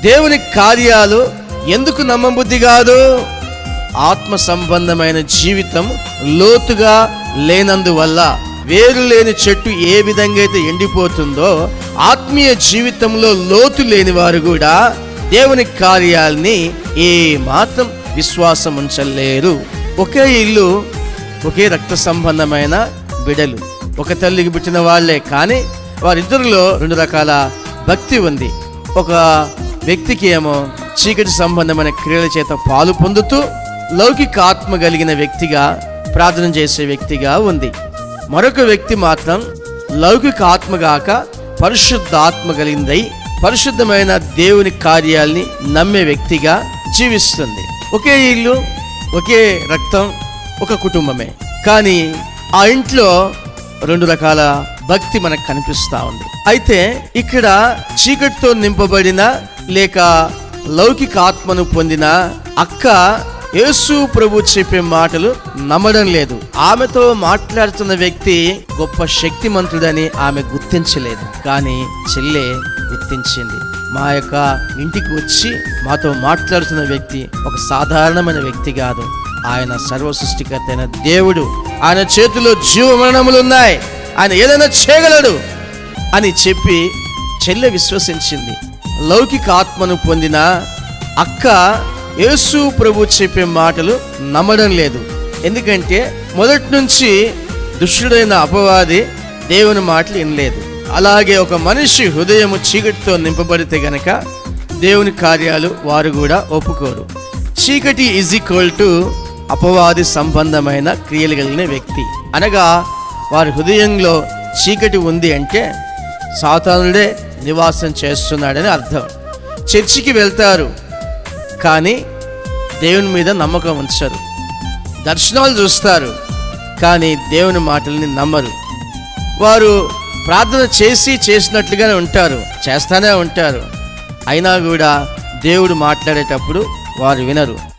దేవుని కార్యాలు ఎందుకు నమ్మబుద్ధి కాదు? ఆత్మ సంబంధమైన జీవితం లోతుగా లేనందువల్ల వేరు లేని చెట్టు ఏ విధంగా అయితే ఎండిపోతుందో ఆత్మీయ జీవితంలో లోతు లేని వారు కూడా దేవుని కార్యాలని ఏ మాత్రం విశ్వాసం ఉంచలేరు. ఒకే ఇల్లు ఒకే రక్త సంబంధమైన బిడలు. ఒక తల్లికి పుట్టిన వాళ్ళే కానీ వారిద్దరిలో రెండు రకాల భక్తి ఉంది. ఒక వ్యక్తికి ఏమో చీకటి సంబంధమైన క్రియల చేత పాలు పొందుతూ లౌకిక ఆత్మ కలిగిన వ్యక్తిగా ప్రార్థన చేసే వ్యక్తిగా ఉంది. మరొక వ్యక్తి మాత్రం లౌకిక ఆత్మగాక పరిశుద్ధ ఆత్మ కలిగిందై పరిశుద్ధమైన దేవుని కార్యాల్ని నమ్మే వ్యక్తిగా జీవిస్తుంది. ఒకే ఇల్లు ఒకే రక్తం ఒక కుటుంబమే. కానీ ఆ ఇంట్లో రెండు రకాల భక్తి మనకు కనిపిస్తా ఉంది. అయితే ఇక్కడ చీకటితో నింపబడిన లేక లౌకిక ఆత్మను పొందిన అక్క యేసు ప్రభు చెప్పే మాటలు నమ్మడం లేదు. ఆమెతో మాట్లాడుతున్న వ్యక్తి గొప్ప శక్తిమంతుడని ఆమె గుర్తించలేదు. కానీ చెల్లె గుర్తించింది. మా యొక్క ఇంటికి వచ్చి మాతో మాట్లాడుతున్న వ్యక్తి ఒక సాధారణమైన వ్యక్తి కాదు. ఆయన సర్వ సృష్టికర్త అయిన దేవుడు. ఆయన చేతిలో జీవమరణములు ఉన్నాయి. ఆయన ఏదైనా చేయగలడు అని చెప్పి చెల్లె విశ్వసించింది. లౌకిక ఆత్మను పొందిన అక్క యేసు ప్రభు చెప్పే మాటలు నమ్మడం లేదు. ఎందుకంటే మొదటి నుంచి దుష్టుడైన అపవాది దేవుని మాటలు వినలేదు. అలాగే ఒక మనిషి హృదయము చీకటితో నింపబడితే గనక దేవుని కార్యాలు వారు కూడా ఒప్పుకోరు. చీకటి ఈజ్ ఈక్వల్ టు అపవాది సంబంధమైన క్రియలు కలిగిన వ్యక్తి. అనగా వారి హృదయంలో చీకటి ఉంది అంటే సాతానుడే నివాసం చేస్తున్నాడని అర్థం. చర్చికి వెళ్తారు కానీ దేవుని మీద నమ్మకం ఉంచరు. దర్శనాలు చూస్తారు కానీ దేవుని మాటల్ని నమ్మరు. వారు ప్రార్థన చేసి చేసినట్లుగానే ఉంటారు చేస్తానే ఉంటారు. అయినా కూడా దేవుడు మాట్లాడేటప్పుడు వారు వినరు.